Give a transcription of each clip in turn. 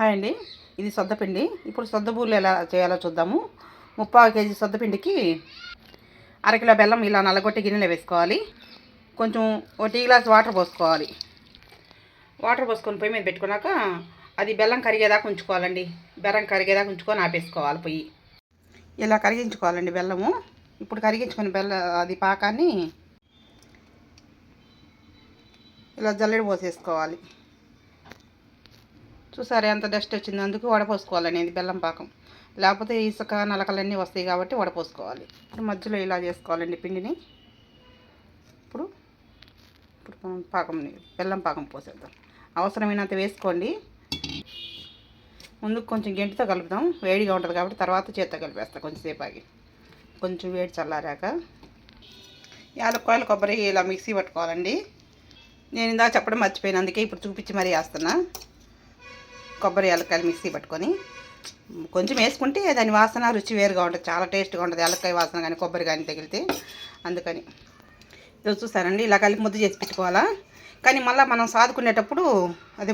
Hi అండి. ఇది సొద్దపిండి ఇప్పుడు సొద్దబూర్లు ఎలా చేయాలో చూద్దాము. ముప్పావు కేజీ సొద్దపిండికి అరకిలో బెల్లం ఇలా నల్లగొట్టి గిన్నెలో వేసుకోవాలి. కొంచెం ఒక టీ గ్లాస్ వాటర్ పోసుకోవాలి. వాటర్ పోసుకొని పొయ్యి మీద పెట్టుకున్నాక అది బెల్లం కరిగేదాకా ఉంచుకోవాలండి. బెల్లం కరిగేదాకా ఉంచుకొని ఆపేసుకోవాలి పొయ్యి. ఇలా కరిగించుకోవాలండి బెల్లము. ఇప్పుడు కరిగించుకుని బెల్ల అది పాకాన్ని ఇలా జల్లెడ పోసేసుకోవాలి. చూసారు ఎంత డస్ట్ వచ్చింది. అందుకు వడపోసుకోవాలండి ఇది బెల్లం పాకం. లేకపోతే ఇసుక నలకలన్నీ వస్తాయి కాబట్టి వడపోసుకోవాలి. ఇప్పుడు మధ్యలో ఇలా చేసుకోవాలండి పిండిని. ఇప్పుడు ఇప్పుడు పాకంని పాకం బెల్లం పాకం పోసేద్దాం. అవసరమైనంత వేసుకోండి. ముందుకు కొంచెం గెంటితో కలుపుదాం. వేడిగా ఉంటుంది కాబట్టి తర్వాత చేత్తో కలిపేస్తాం కొంచెంసేపు ఆగి కొంచెం వేడి చల్లారాక. యాలక్కాయలు కొబ్బరి ఇలా మిక్సీ పట్టుకోవాలండి. నేను ఇందాక చెప్పడం మర్చిపోయాను అందుకే ఇప్పుడు చూపించి మరీ వేస్తున్నా. కొబ్బరి యాలక్కాయలు మిక్సీ పట్టుకొని కొంచెం వేసుకుంటే దాని వాసన రుచి వేరుగా ఉంటుంది. చాలా టేస్ట్గా ఉంటుంది యాలక్కాయ వాసన కానీ కొబ్బరి కానీ తగిలితే. అందుకని. ఇది చూసారండి ఇలా కలిపి ముద్ద చేసి పెట్టుకోవాలా? కానీ మళ్ళీ మనం సాదుకునేటప్పుడు అది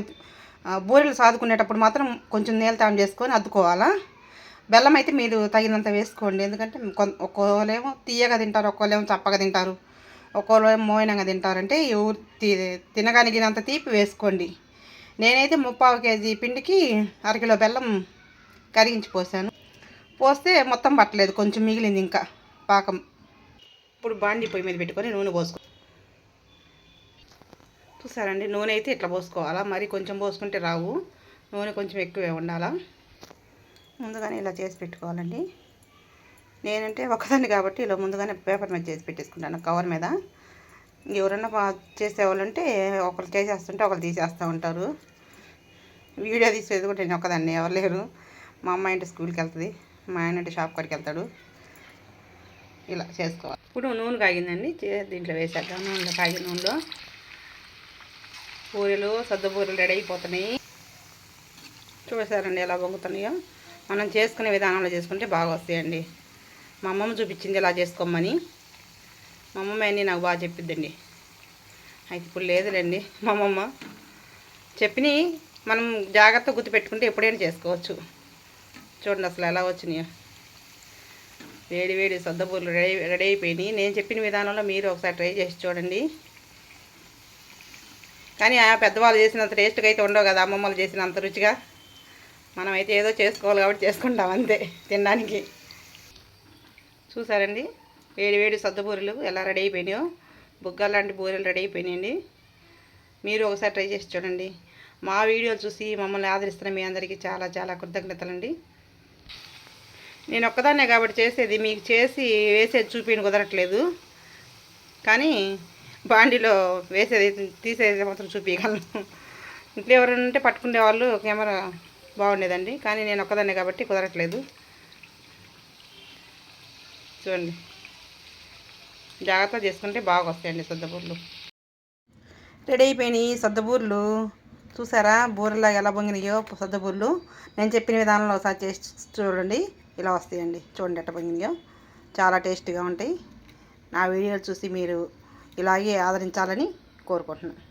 బూరెలు సాదుకునేటప్పుడు మాత్రం కొంచెం నీళ్ళ నీళ్ళతాం చేసుకొని అద్దుకోవాలా? బెల్లం అయితే మీరు తగినంత వేసుకోండి. ఎందుకంటే ఒక్కోలేమో తీయగా తింటారు ఒక్కోలేమో చప్పగా తింటారు ఒక్కోలేమో మోయినంగా తింటారంటే ఎవరు తినగలిగినంత తీపి వేసుకోండి. నేనైతే ముప్పావు కేజీ పిండికి అరకిలో బెల్లం కరిగించి పోసాను. పోస్తే మొత్తం పట్టలేదు కొంచెం మిగిలింది ఇంకా పాకం. ఇప్పుడు బాండి పొయ్యి మీద పెట్టుకొని నూనె పోసుకో. చూసారండి నూనె అయితే ఇట్లా పోసుకోవాలా? మరి కొంచెం పోసుకుంటే రావు. నూనె కొంచెం ఎక్కువే ఉండాలా? ముందుగానే ఇలా చేసి పెట్టుకోవాలండి. నేనంటే ఒకదాన్ని కాబట్టి ఇలా ముందుగానే పేపర్ మీద చేసి పెట్టేసుకుంటాను కవర్ మీద. ఎవరన్నా చేసేవాళ్ళంటే ఒకరు చేసేస్తుంటే ఒకరు తీసేస్తూ ఉంటారు. వీడియో తీసేది కూడా నేను ఒకదాన్ని ఎవరు లేరు. మా అమ్మాయి అంటే స్కూల్కి వెళ్తుంది మా ఆయన అంటే షాప్ కాడికి వెళ్తాడు. ఇలా చేసుకోవాలి. ఇప్పుడు నూనె కాగిందండి దీంట్లో వేసేద్దాం. నూనెలో కాగిన నూనెలో పూరీలు సద్ద పూరీలు రెడీ అయిపోతున్నాయి. చూసారండి ఎలా పొంగుతున్నాయో? మనం చేసుకునే విధానంలో చేసుకుంటే బాగా వస్తాయండి మా అమ్మమ్మ చూపించింది ఇలా చేసుకోమని. మా అమ్మమ్మ అన్నీ నాకు బాగా చెప్పిద్దండి. అయితే ఇప్పుడు లేదులేండి. మా అమ్మమ్మ చెప్పిని మనం జాగ్రత్త గుర్తుపెట్టుకుంటే ఎప్పుడైనా చేసుకోవచ్చు. చూడండి అసలు ఎలా వచ్చినాయో. వేడి వేడి సొద్దబూర్లు రెడీ రెడీ అయిపోయినాయి. నేను చెప్పిన విధానంలో మీరు ఒకసారి ట్రై చేసి చూడండి. కానీ ఆ పెద్దవాళ్ళు చేసినంత టేస్ట్గా అయితే ఉండవు కదా అమ్మమ్మలు చేసినంత రుచిగా. మనమైతే ఏదో చేసుకోవాలి కాబట్టి చేసుకుంటాం అంతే తినడానికి. చూసారండి? వేడి వేడి సద్దబూరెలు ఎలా రెడీ అయిపోయినాయో బుగ్గలు లాంటి బూరెలు రెడీ అయిపోయినాయండి. మీరు ఒకసారి ట్రై చేసి చూడండి. మా వీడియోలు చూసి మమ్మల్ని ఆదరిస్తున్న మీ అందరికీ చాలా చాలా కృతజ్ఞతలండి. నేను ఒక్కదాన్నే కాబట్టి చేసేది మీకు చేసి వేసేది చూపిని కుదరట్లేదు. కానీ బాండీలో వేసేది తీసేది మాత్రం చూపించగలను ఇంట్లో ఎవరైనా ఉంటే పట్టుకునే వాళ్ళు కెమెరా బాగుండేదండి. కానీ నేను ఒక్కదాన్నే కాబట్టి కుదరట్లేదు. చూడండి. జాగ్రత్త చేసుకుంటే బాగా వస్తాయండి సద్దబూర్లు. రెడీ అయిపోయినాయి సద్దబూర్లు. చూసారా బూరలా ఎలా పొంగినాయో సద్దబూర్లు. నేను చెప్పిన విధానంలో ఒకసారి చేసి చూడండి ఇలా వస్తాయండి. చూడండి ఎట్ట పొంగినాయో. చాలా టేస్టీగా ఉంటాయి. నా వీడియోలు చూసి మీరు ఇలాగే ఆదరించాలని కోరుకుంటున్నాను.